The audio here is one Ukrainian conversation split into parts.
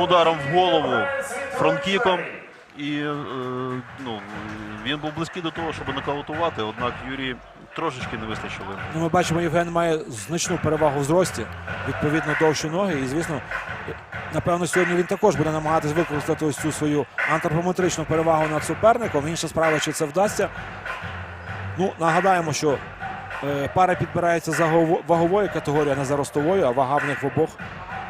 точним ударом в голову фронткіком. І е, ну, він був близький до того, щоб нокаутувати, однак Юрій трошечки не вистачило. Ну, ми бачимо, Євген має значну перевагу в зрості, відповідно довші ноги. І, звісно, напевно, сьогодні він також буде намагатись використати ось цю свою антропометричну перевагу над суперником. Інша справа, чи це вдасться. Ну, нагадаємо, що е, пара підбирається за гово- ваговою категорією, а не за ростовою, а вага в них в обох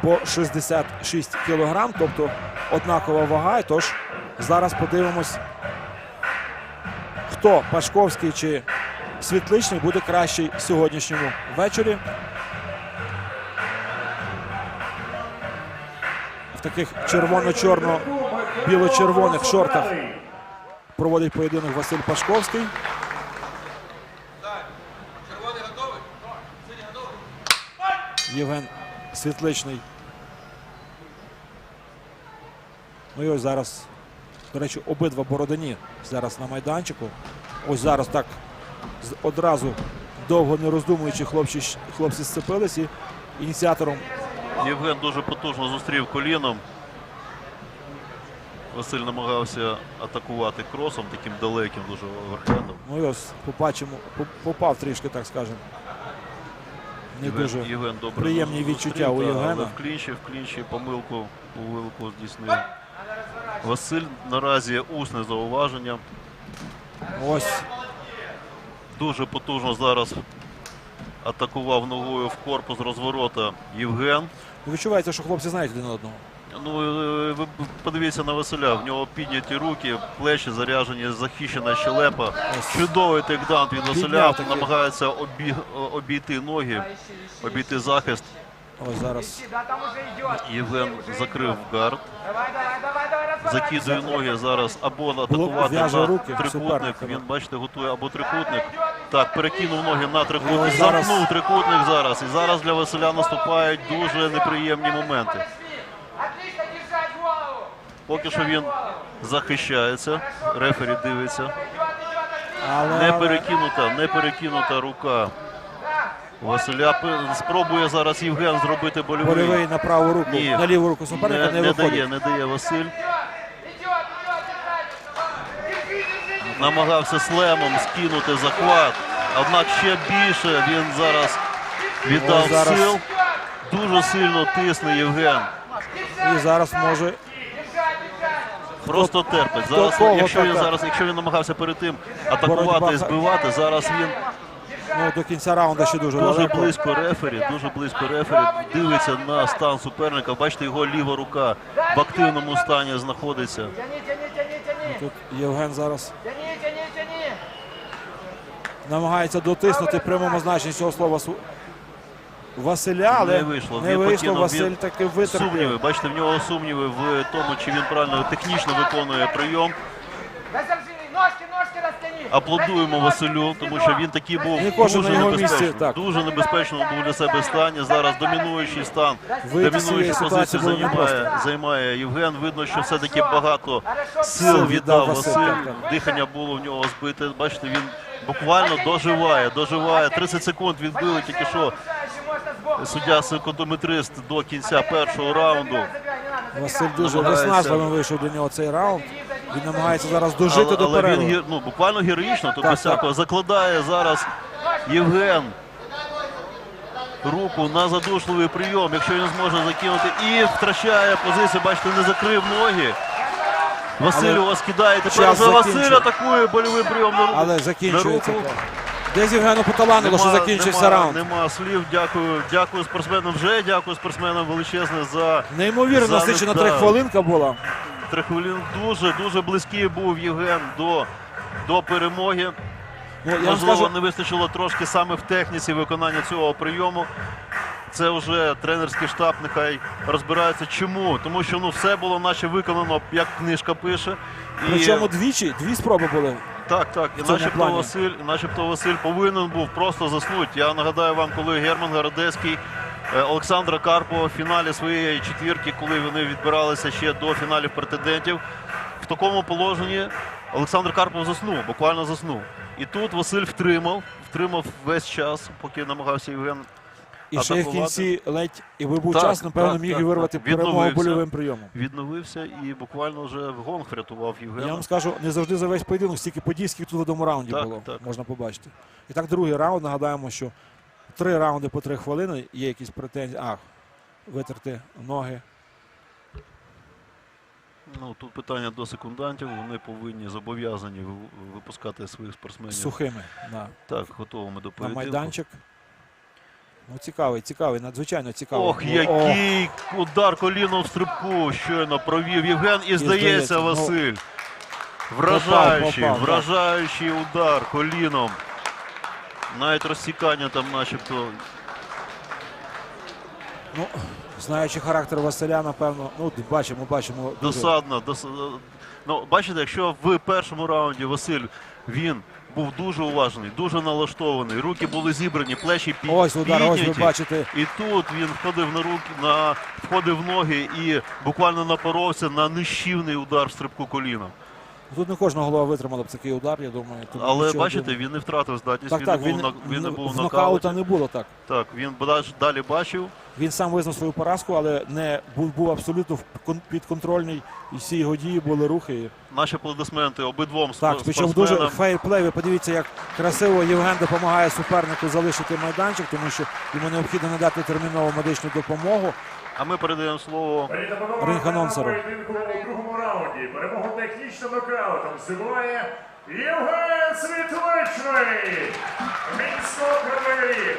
по 66 кілограм, тобто однакова вага. І Тож зараз подивимось, хто Пашковський чи Світличний буде кращий сьогоднішньому вечорі. В таких червоно-чорно-біло-червоних шортах проводить поєдинок Василь Пашковський. Євген Світличний. Ну і ось зараз, до речі, обидва Бородині зараз на майданчику. Ось зараз так одразу довго не роздумуючи, хлопці, хлопці сцепились і ініціатором Євген дуже потужно зустрів коліном. Василь намагався атакувати кросом, таким далеким дуже оверхендом. Ну і ось побачимо, попав трішки, так скажемо. Не Євген, дуже Євген добре приємні зустрів, відчуття у Євгена. Але в клінчі, в клінчі помилку, помилку здійснив. Василь наразі усне зауваження. ось Дуже потужно зараз атакував ногою в корпус розворота Євген. відчувається, що хлопці знають один одного. Ну, ви подивіться на Василя. В нього підняті руки, плечі заряжені, захищена щелепа. Чудовий тейкдаун від Василя. Намагається обі... обійти ноги, обійти захист. Ось зараз. Євген закрив гард. Закидує ноги зараз або атакувати на руки трикутник. Він, бачите, готує або трикутник. Так, перекинув ноги на трикутник, замкнув трикутник зараз. І зараз для Василя наступають дуже неприємні моменти. Поки що він захищається. Рефері дивиться. Але, Не перекинута, не перекинута рука. Василя спробує зараз Євген зробити больовий. польовий на праву руку, Ні. на ліву руку суперника Не, не, не виходить. дає, не дає Василь. Намагався слемом скинути захват. Однак ще більше він зараз віддав зараз. сил. Дуже сильно тисне Євген. І зараз може. Просто терпить. Зараз, якщо він зараз, якщо він намагався перед тим атакувати і збивати, зараз він ну, до кінця раунду ще дуже, дуже далеко. близько рефері, дуже близько рефері. Дивиться на стан суперника. Бачите, його ліва рука в активному стані знаходиться. Тяни. Тут Євген зараз намагається дотиснути в прямому значенні цього слова Василя, але Не вийшло. Не вийшло. Василь він таки витерпів. Сумніви. Бачите, в нього сумніви в тому, чи він правильно технічно виконує прийом. Аплодуємо Василю, тому що він такий був дуже небезпечний. Дуже небезпечно був для себе стані. Зараз домінуючий стан, домінуючу позицію займає, займає Євген. Видно, що все-таки багато сил віддав Василь, Василь. Дихання було в нього збите. Бачите, він буквально доживає, доживає. 30 секунд відбили тільки що. Суддя секундометрист до кінця першого раунду. Василь дуже Намагається. виснажливо вийшов для нього цей раунд. Він намагається зараз дожити але, до але перерви. він ну, буквально героїчно, тут Так, всякого закладає зараз Євген руку на задушливий прийом, якщо він зможе закинути і втрачає позицію. Бачите, не закрив ноги. Василь Але його скидає. Тепер час вже Василь закінчив. атакує больовий прийом на руку. Але на закінчується. Руку. Десь Євгену поталанило, що закінчився нема- раунд. Нема слів. Дякую, дякую спортсменам. Вже дякую спортсменам величезне за Неймовірно насичена да. три хвилинка була. три хвилини. Дуже дуже близький був Євген до, до перемоги. Ну, я Можливо, скажу, не вистачило трошки саме в техніці виконання цього прийому. Це вже тренерський штаб нехай розбирається. Чому? Тому що ну все було наче виконано, як книжка пише. І причому двічі, дві спроби були. Так, так, і начебто. Василь, і начебто Василь повинен був просто заснути. Я нагадаю вам, коли Герман Городецький, е, Олександра Карпова в фіналі своєї четвірки, коли вони відбиралися ще до фіналів претендентів, в такому положенні Олександр Карпов заснув, буквально заснув. І тут Василь втримав, втримав весь час, поки намагався Євген І ще в кінці ледь, і би був Так, час, напевно, так, міг так, і вирвати так. перемогу больовим прийомом. Відновився і буквально вже в гонг врятував Я вам скажу, не завжди за весь поєдинок, стільки подій, скільки тут в одному раунді Так, було, так. можна побачити. І так, другий раунд, нагадаємо, що три раунди по три хвилини, є якісь претензії. А, витерти ноги. Ну тут питання до секундантів. Вони повинні зобов'язані випускати своїх спортсменів сухими так готовими до на майданчик. Ну, цікавий, цікавий, надзвичайно цікавий. Ох, Ну, який удар коліном в стрибку щойно провів Євген. І здається, здається, ну, Василь. Вражаючий, попав, так. вражаючий удар коліном. Навіть розсікання там начебто. Ну, знаючи характер Василя, напевно, ну, бачимо, бачимо. Досадно. Дос... Ну, бачите, якщо в першому раунді Василь він був дуже уважний, дуже налаштований, руки були зібрані, плечі пі... Ось удар, ось ви бачите. І тут він входив на руки, на входив в ноги і буквально напоровся на нищівний удар в стрибку коліном. Тут не кожна голова витримала б такий удар, я думаю. Тут Але бачите, він не втратив здатність. так, він, так, не він, був на він не був в нокаута не було так. Так, він далі бачив. Він сам визнав свою поразку, але не був, був абсолютно підконтрольний. І всі його дії були рухи. Наші аплодисменти обидвом Так, причому дуже фейрплей. Ви подивіться, як красиво Євген допомагає супернику залишити майданчик, тому що йому необхідно надати термінову медичну допомогу. А ми передаємо слово Ринг-анонсеру. У другому раунді. Перемогу технічним нокаутом здобуває Євген Світличний. Мінсько Кривий.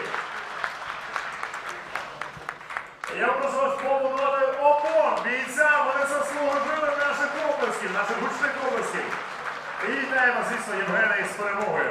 Наших гучних області І вітаємо, звісно, Євгена із перемогою.